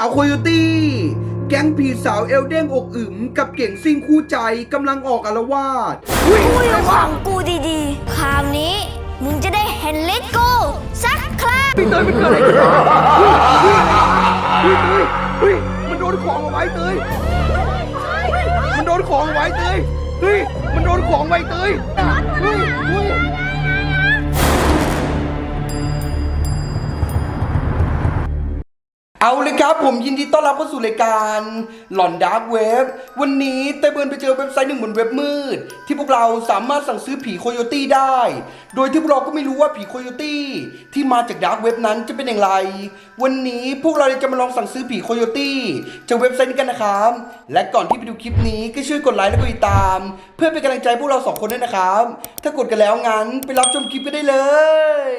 าวโคโยตี้ แก๊งผีสาวเอลเด้งอกอึมกับเก่งซิ่งคู่ใจกำลังออกอารวาสพูดของกูดีๆ คราวนี้ มึงจะได้เห็นลิทกูสักครั้งพี่เตยมันเกิดอะไรขึ้นวะเฮ้ยเฮ้ยเฮ้ยมันโดนของเอาไว้เตยมันโดนของเอาไว้เตยเฮ้ยมันโดนของไว้เตยเฮ้ยเฮ้ย เอาเลยครับผมยินดีต้อนรับเข้าสู่รายการหลอนดาร์กเว็บวันนี้เตเบิร์นไปเจอเว็บไซต์หนึ่งบนเว็บมืด ที่พวกเราสามารถสั่งซื้อผีโคโยตี้ได้ โดยที่พวกเราก็ไม่รู้ว่าผีโคโยตี้ที่มาจากดาร์กเว็บนั้นจะเป็นอย่างไร วันนี้พวกเราจะมาลองสั่งซื้อผีโคโยตี้จากเว็บไซต์นี้กันนะครับและก่อนที่ไปดูคลิปนี้ก็ช่วยกดไลค์และกดติดตาม เพื่อเป็นกำลังใจพวกเราสองคนด้วยนะครับถ้ากดกันแล้วงั้นไปรับชมคลิปกันได้เลย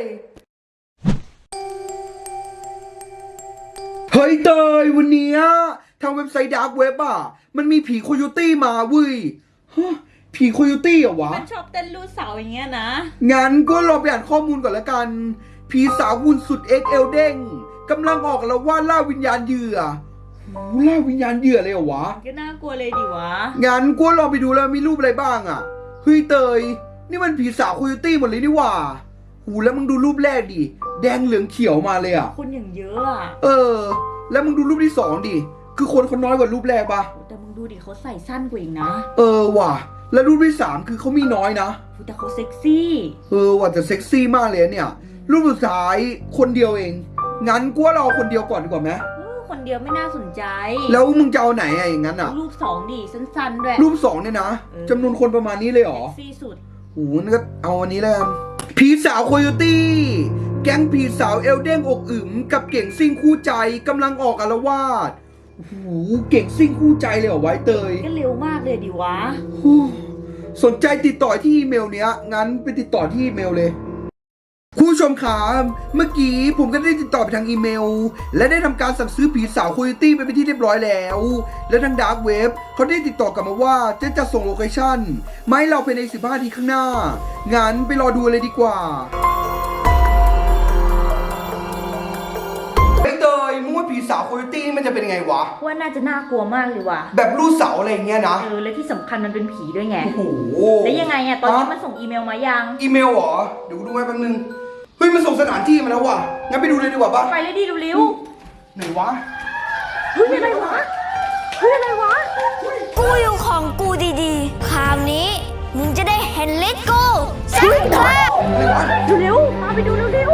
เฮ้ยเตยวันเนี้ยทางเว็บไซต์ดาร์กเว็บอะ มันมีผีโคโยตี้มาเว้ยฮะผีโคโยตี้เหรอวะ มันชอบเต้นรูดเสาอย่างเงี้ยนะ งั้นก็ลองไปอ่านข้อมูลก่อนละกัน ผีสาวหุ่นสุดเอ็กเอลเด้งกำลังออกแล้วว่าดล่าวิญญาณเหยื่อโหล่าวิญญาณเหยื่อเลยเหรอวะ ก็น่ากลัวเลยดิวะ งั้นก็ลองไปดูแล้วมีรูปอะไรบ้างอะ เฮ้ยเตย นี่มันผีสาวโคโยตี้หมดเลยนี่หว่า หูแล้วมึงดูรูปแรกดิ แดงเหลืองเขียวมาเลยอะ คนอย่างเยอะอะเออ แล้วมึงดูรูปที่สองดิ คือคนเขาน้อยกว่ารูปแรกปะแต่มึงดูดิเขาใส่สั้นกว่าอีกนะเออว่ะ แล้วรูปที่สามคือเขามีน้อยนะ แต่เขาเซ็กซี่เออว่ะแต่เซ็กซี่มากเลยเนี่ย รูปสุดท้ายคนเดียวเอง งั้นกูว่าเราเอาคนเดียวก่อนดีกว่าไหมเออคนเดียวไม่น่าสนใจแล้วมึงจะเอาไหนอะอย่างนั้นอะรูปสองดิสั้นๆด้วย รูปสองเนี่ยนะเออจำนวนคนประมาณนี้เลยเหรอเซ็กซี่สุด โอ้โหนั่นก็เอาอันนี้แล้วกัน ผีสาวโคโยตี้ แก๊งผีสาวเอลเด้งอกอึมกับเก่งซิ่งคู่ใจกำลังออกอารวาสโอ้โหเก่งซิ่งคู่ใจเลยเหรอไว้เตยก็เร็วมากเลยดิวะฮู้สนใจติดต่อที่อีเมลเนี้ย งั้นไปติดต่อที่อีเมลเลย คุณผู้ชมครับเมื่อกี้ผมก็ได้ติดต่อไปทางอีเมล และได้ทำการสั่งซื้อผีสาวโคโยตี้ไปเป็นที่เรียบร้อยแล้ว และทางดาร์กเว็บเขาได้ติดต่อกลับมาว่าจะจะส่งโลเคชั่นมาให้เราภายใน 15นาทีข้างหน้า งั้นไปรอดูเลยดีกว่าเฮ้ยเตยมึงว่าผีสาวโคโยตี้มันจะเป็นยังไงวะ ว่าน่าจะน่ากลัวมากเลยว่ะ แบบรูดเสาอะไรอย่างเงี้ยนะ เออ และที่สำคัญมันเป็นผีด้วยไง โอ้โห แล้วยังไงอะตอนนี้ฮะมันส่งอีเมลมายัง อีเมลเหรอ เดี๋ยวกูดูให้แป๊บนึง เฮ้ยมันส่งสถานที่มาแล้วว่ะ งั้นไปดูเลยดีกว่าปะไปเลยดิเร็วไหนวะ ๆเฮ้ยอะไรวะเฮ้ยอะไรวะ กูอยู่ของกูดีๆ คราวนี้ มึงจะได้เห็นลิทกูสักครั้งไหนวะ เร็วๆมาไปดูเร็ว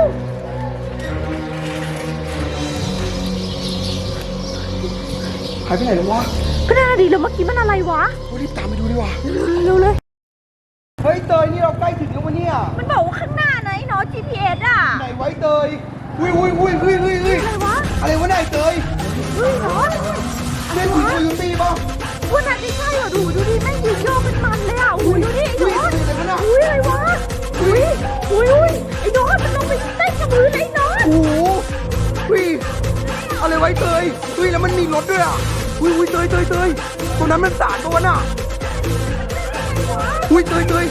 หายไปไหนแล้ววะๆก็น่าดีแล้วเมื่อกี้มันอะไรวะกูรีบตามไปดูดีกว่า เร็วๆเลย เฮ้ยเตยนี่เราใกล้ถึงแล้ววะเนี่ย มันบอกว่าข้างหน้าไห นเนาะ GPS อะไหนไว้เตยอุ้ยอุ้ยอุ้ยอุ้ยอุ้ยอุ้ยอะไรวะอะไรวะเนี่ยไอ้เตยเฮ้ยเหรอเล่นผีโคโยตี้ป่ะว่าน่าจะใช่เหรอดูดูดิแม่งยืนโยกเป็นมันเลยอะอุ้ยดูดิไอ้อุ้โนยอตอะไรวะเนี่ยอุ้ยอะไรวะอุ้ยอุ้ยอุ้ยไอ้โนอตมันลงไปเต้นกับมือเลยไอ้โนอตโอ้โหอุ้ยอะไรไว้เตยอุ้ยแล้วมันมีรถด้วยอะอุ้ยอุ้ยเตยเตยเตยตรงนั้นมันสารตัวน่ะอุ้ยเตยเตย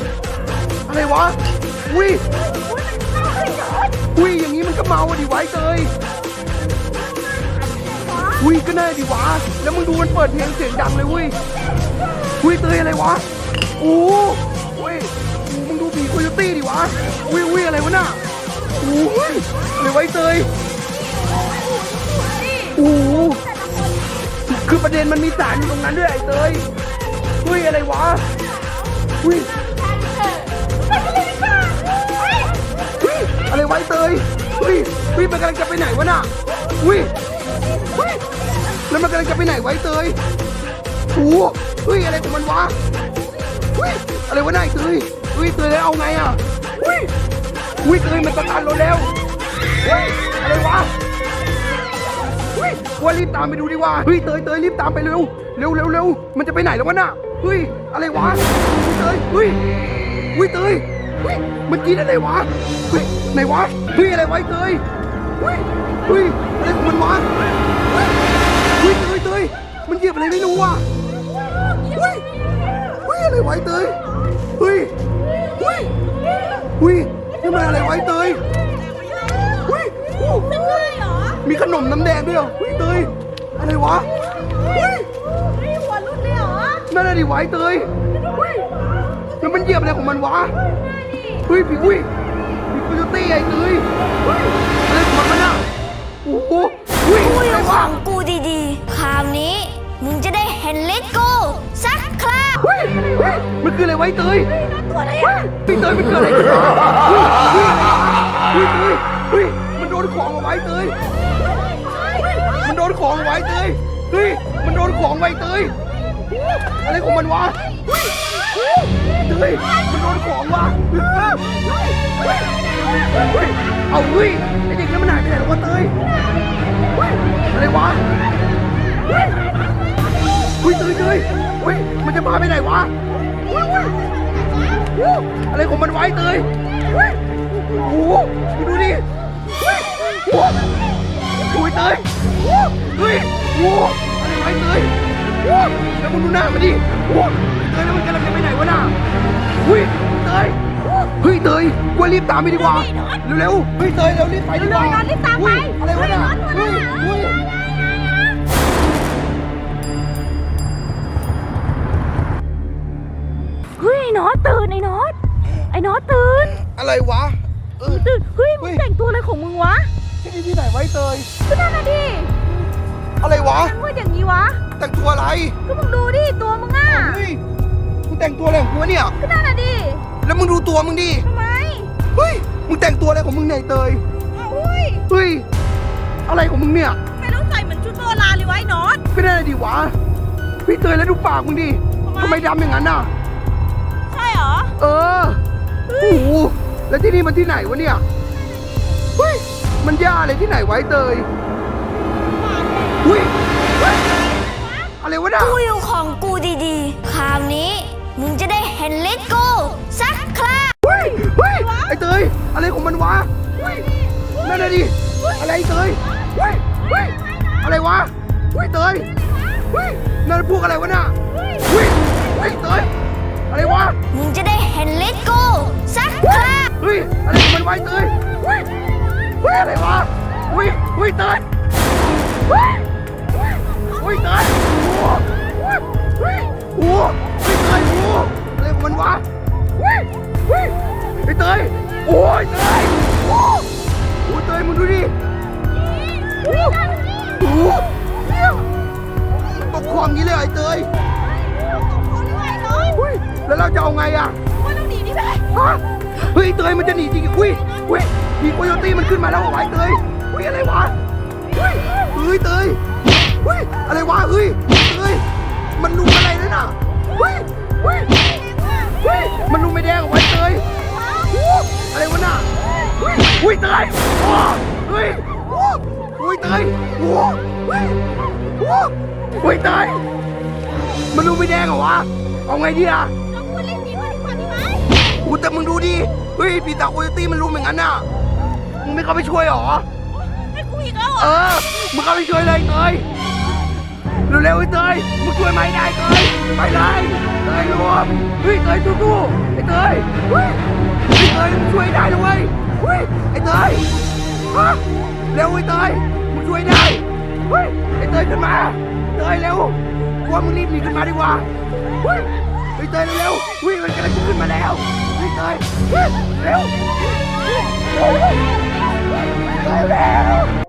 อะไรวะอุ้ย อุ้ยอย่างนี้มันก็เมาอะดิไว้เตยอุ้ยก็แน่ดิวะแล้วมึงดูมันเปิดเพลงเสียงดังเลยเว้ยอุ้ยเตยอะไรวะโอ้อุ้ยโอ้มึงดูผีโคโยตี้ดิวะอุ้ยอุ้ยอะไรวะน่ะโอ้ยอะไรไว้เตยโอ้คือประเด็นมันมีสารอยู่ตรงนั้นด้วยไอ้เตยอุ้ยอะไรวะอุ้ย อะไรไว้เตยเฮ้ยเฮ้ยมันกำลังจะไปไหนวะน่ะเฮ้ยเฮ้ยแล้วมันกำลังจะไปไหนไว้เตยโอ้โหเฮ้ยอะไรของมันวะเฮ้ยอะไรวะนายเตยเฮ้ยเตยแล้วเอาไงอะเฮ้ยเฮ้ยเตยมันสตาร์ทรถแล้วเฮ้ยอะไรวะเฮ้ยว่ารีบตามไปดูดีกว่าเฮ้ยเตยเตยรีบตามไปเร็วเร็วเร็วเร็วมันจะไปไหนแล้ววะน่ะเฮ้ยอะไรวะเฮ้ยเตยเฮ้ยเฮ้ยเตย เฮ้ยมันกินอะไรวะเฮ้ยไหนวะเฮ้ยอะไรไวะไอ้เตยเฮ้ยเฮ้ยอะไรของมันวะเฮ้ยเฮ้ยเตยเตยมันเหยียบอะไรไม่รู้ว่ะเฮ้ยเฮ้ยอะไรไวะไอ้เตยเฮ้ยเฮ้ยเฮ้ยนี่มันอะไรไวะไอ้เตยเฮ้ยโอ้มีขนมน้ำแดงด้วยเหรอเฮ้ยเตยอะไรวะเฮ้ยนี่หัวรุ่นเลยเหรอนั่นอะไรไวะไอ้เตยเฮ้ยแล้วมัน เหยียบอะไรของมันวะเฮ้ยพี่อุ้ยพี่กูจะตีไอ้เตยเฮ้ยอะไรของมันวะน่ะโอ้โหเฮ้ยกูออะไรยู่ขวะองกูดีๆ คราวนี้ มึงจะได้เห็นฤทธิ์กูสักคราเฮ้ยเฮ้ยมันคืออะไรไวะไอ้เตยตัวอะไรอะพี่เตยมันเกิดอะไรขึ้นวะเฮ้ยเฮ้ยเฮ้ยเฮ้ยมันโดนของเอาไว้เตย มันโดนของเอาไว้เตย เฮ้ย มันโดนของไว้เตย อะไรของมันวะเตย เฮ้ยมันโดนของว่ะเฮ้ยเฮ้ยเฮ้ยเอาเฮ้ยไอเด็กนั้นมันหายไปไหนแล้ววะเตยเฮ้ยอะไรวะเฮ้ยเฮ้ยเตยเตยเฮ้ยมันจะพาไปไหนวะเฮ้ยเฮ้ยอ้อะไรของมันไว้เตยเฮ้ยโอ้โหดูดิเฮ้ยโอ้โหเตยเฮ้ยโอ้อะไรไว้เตยโอ้แล้วมึงดูหน้ามันดิโอ้เตยแล้วมันกำลังจะไปไหนวะน่ะ เฮ้ยเตยเฮ้ยเตยกว่ารีบตามไปดีกว่า เร็วๆเฮ้ยเตยเร็วรีบไปดีกว่าเร็วๆนอนรีบตามไปเฮ้ยอะไรวะน่ะเฮ้เฮ้ยยนอนตัวเฮ้ยน่ะเฮ้ยไอ้น็อตตื่นไอ้น็อตไอ้น็อตตื่นอะไรวะเออตื่นเฮ้ยมึเฮ้งยแต่งตัวอะไรของมึงวะที่นี่ที่ไหนไว้เตยก็นั่นน่ะดิอะไรวะแต่งมืดอย่างนี้วะแต่งตัวอะไรก็มึงดูดิตัวมึงอะเฮ้ยมึง แต่งตัวอะไรของกูวะเนี่ย ก็นั่นน่ะดิแล้วมึงดูตัวมึงดิ ทำไมเฮ้ย มึงแต่งตัวอะไรของมึงเนี่ยไอ้เตยเฮ้ยเฮ้ย อะไรของมึงเนี่ย ไม่ต้องใส่เหมือนชุดโบราณเลยวะไอ้น็อต ไม่ได้ดิวะ พี่เตยแล้วดูปากมึงดิทำไมทำไมดำอย่างนั้นน่ะ ใช่เหรอ เออโอ้โหแล้วที่นี่มันที่ไหนวะเนี่ย เฮ้ย มันย่าอะไรที่ไหนไวะไอ้เตยเฮ้ยเฮ้ย อะไรวะน่ะ กูอยู่ของกูดีๆ คราวนี้ มึงจะได้เห็นฤทธิ์กูสักคราเฮ้ยเฮ้ยไอ้เตยอะไรของมันวะเฮ้ยนั่นน่ะดิอะไรไอ้เตยเฮ้ยเฮ้ยอะไรวะเฮ้ยเตยเฮ้ยนั่นพวกอะไรวะน่ะเฮ้ยเฮ้ยเตยอะไรวะมึงจะได้เห็นฤทธิ์กูสักคราเฮ้ยอะไรของมันไวะไอ้เตยเฮ้ยเฮ้ยอะไรวะเฮ้ยเฮ้ยเตยเฮ้ยเฮ้ยเตยโอ้โหเฮ้ยโอ้โห มันวะเฮ้ยเฮ้ยไอ้เตยโอ้ยเตยโอ้โหโอ้ยเตยมึงดูดิโอ้โหตกคลองนี้เลยไอ้เตยเฮ้ยแล้วเราจะเอาไงอะฮะเฮ้ยเตยมันจะหนีจริงอุ้ยอุ้ยมีโคโยตี้มันขึ้นมาแล้วเหรอวะไอ้เตยอุ้ยอะไรวะเฮ้ยเฮ้ยเตยเฮ้ยอะไรวะเฮ้ยเตยมันลุมอะไรนั่นน่ะเฮ้ยเฮ้ย เฮ้ยมันลุมไม่แดงเหรอวะไอ้เตยอะไรวะน่ะเฮ้ยเฮ้ยเตยอ้เฮ้ยอ้เฮ้ยเตยอ้เฮ้ยอ้เฮ้ยเตยมันลุมไม่แดงเหรอวะเอาไงดีอะกูแต่มึงดูดิเฮ้ยปีตาโคโยตี้มันรู้เหมือนกันน่ะมึงไม่เข้าไปช่วยหรอเออมึงเข้าไปช่วยเลยเตย วไอ้เตยมึงช่วยไม่ได้เตยไปเลยเตยรวมเฮ้ยเตยสู้ๆไอ้เตยเฮ้ยไอ้เตยมึงช่วยได้นะเว้ยเฮ้ยไอ้เตยฮะเร็วไอ้เตยมึงช่วยได้เฮ้ยไอ้เตยขึ้นมาเตยเร็วกลัวมึงรีบหนีขึ้นมาดีกว่าเฮ้ยไอ้เตยเร็วๆวิ่งมันกำลังจะขึ้นมาแล้วเฮ้เตยเฮ้ยเร็วเร็วเร็ว